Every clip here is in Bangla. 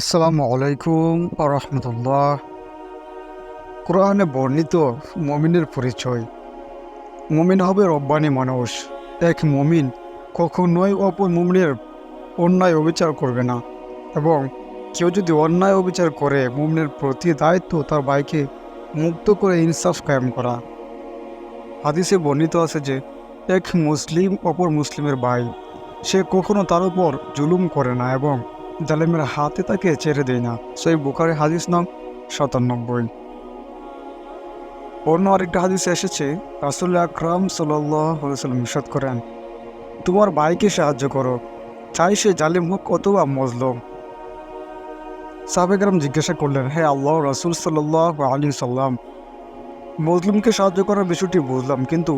আসসালামু আলাইকুম রহমতুল্লাহ। কোরআনে বর্ণিত মমিনের পরিচয়। মমিন হবে রব্বানি মানুষ। এক মমিন কখনোই অপর মমিনের অন্যায় অবিচার করবে না এবং কেউ যদি অন্যায় অবিচার করে, মমিনের প্রতি দায়িত্ব তার ভাইকে মুক্ত করে ইনসাফ কায়েম করা। হাদিসে বর্ণিত আছে যে, এক মুসলিম অপর মুসলিমের ভাই, সে কখনো তার উপর জুলুম করে না এবং জালেমের হাতে তাকে ছেড়ে দেয় না। সেই বুখারি হাদিস নাম সাতানব্বই। অন্য আরেকটা হাদিসে এসেছে, রাসুল আকরাম সাল্লাম নিষেধ করেন, তোমার ভাইকে সাহায্য করো, চাই সে জালিম হোক অথবা মজলুম। সাবেকরাম জিজ্ঞাসা করলেন, হে আল্লাহ, রাসুল সাল্লাহ আলী সাল্লাম মজলুমকে সাহায্য করার বিষয়টি বুঝলাম, কিন্তু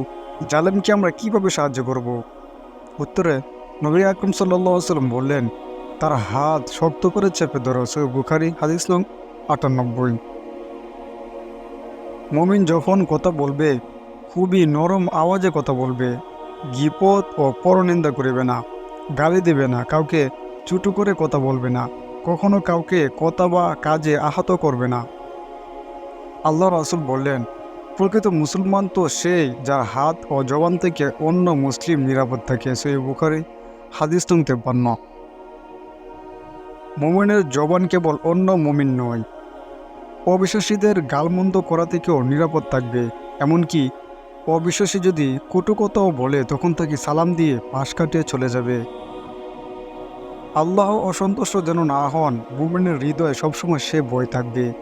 জালেমকে আমরা কীভাবে সাহায্য করব? উত্তরে নবী আকরম সাল্লাহ সাল্লাম বললেন তার হাত শক্ত করে চেপে ধরো সৈ বুখারি, হাদিস নং আটানব্বই। মমিন যখন কথা বলবে, খুবই নরম আওয়াজে কথা বলবে গিপদ ও পরনিন্দা করিবে না, গালি দেবে না, কাউকে চুটু করে কথা বলবে না, কখনো কাউকে কথা বা কাজে আহত করবে না। আল্লাহ রাসুল বললেন, প্রকৃত মুসলমান তো সেই যার হাত ও জবান থেকে অন্য মুসলিম নিরাপদ থাকে সেই বুখারি, হাদিস তেপান্ন মোমিনের জবান কেবল অন্য মুমিন নয়। অবিশ্বাসীদের গালমন্দ করা থেকেও নিরাপদ থাকবে। এমনকি অবিশ্বাসী যদি কটু কথাও বলে, তখন তাকে সালাম দিয়ে পাশ কাটিয়ে চলে যাবে। আল্লাহ অসন্তুষ্ট যেন না হন, মুমিনের হৃদয়ে সবসময় সে বই থাকবে।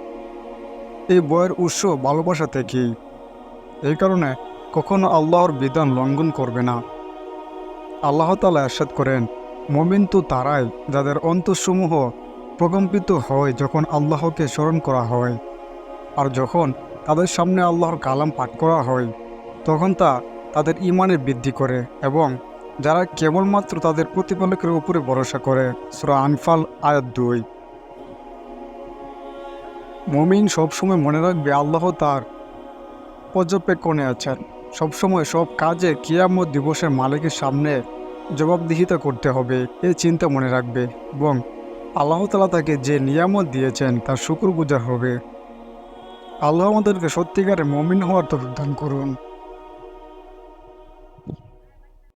এই বয়ের উৎস ভালোবাসা থেকেই। এই কারণে কখনো আল্লাহর বিধান লঙ্ঘন করবে না। আল্লাহ তালা এরশাদ করেন মমিন তো তারাই, যাদের অন্তঃসমূহ প্রকম্পিত হয় যখন আল্লাহকে স্মরণ করা হয়। আর যখন তাদের সামনে আল্লাহর কালাম পাঠ করা হয়, তখন তা তাদের ইমানে বৃদ্ধি করে এবং যারা কেবলমাত্র তাদের প্রতিপালকের উপরে ভরসা করে, সুরা আনফাল, আয়াত দুই। মমিন সবসময় মনে রাখবে আল্লাহ তার পর্যবেক্ষণে আছেন। সবসময় সব কাজে কিয়ামত দিবসের মালিকের সামনে জবাবদিহিতা করতে হবে, এ চিন্তা মনে রাখবে এবং আল্লাহ তালা তাকে যে নিয়ামত দিয়েছেন তার শুকুর গুজার হবে। আল্লাহ আমাদেরকে সত্যিকারে মমিন হওয়ার তো দান করুন।